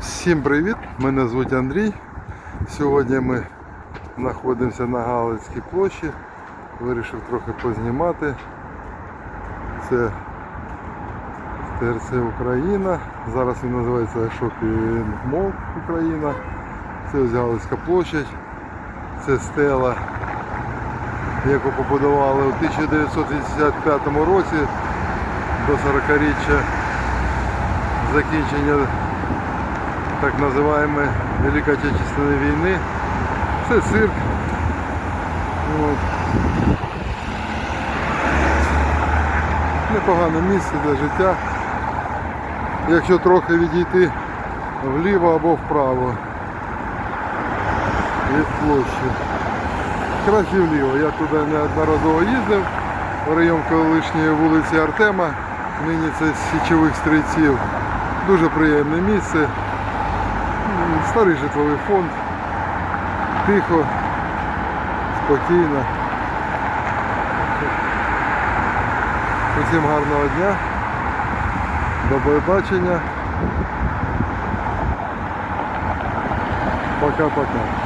Всім привіт! Мене звуть Андрій. Сьогодні ми знаходимося на Галицькій площі. Вирішив трохи познімати. Це ТРЦ Україна. Зараз він називається Shopping Mall Україна. Це ось Галицька площадь. Це стела, яку побудували у 1985 році до 40-річчя закінчення так називаємо Великої Отечественної війни. Це цирк. От. Непогане місце для життя. Якщо трохи відійти вліво або вправо від площі. Краще вліво. Я туди неодноразово їздив в район колишньої вулиці Артема. Нині це січових стрільців. Дуже приємне місце. Старий житловий фонд. Тихо, спокійно. Усім гарного дня. До побачення. Пока-пока.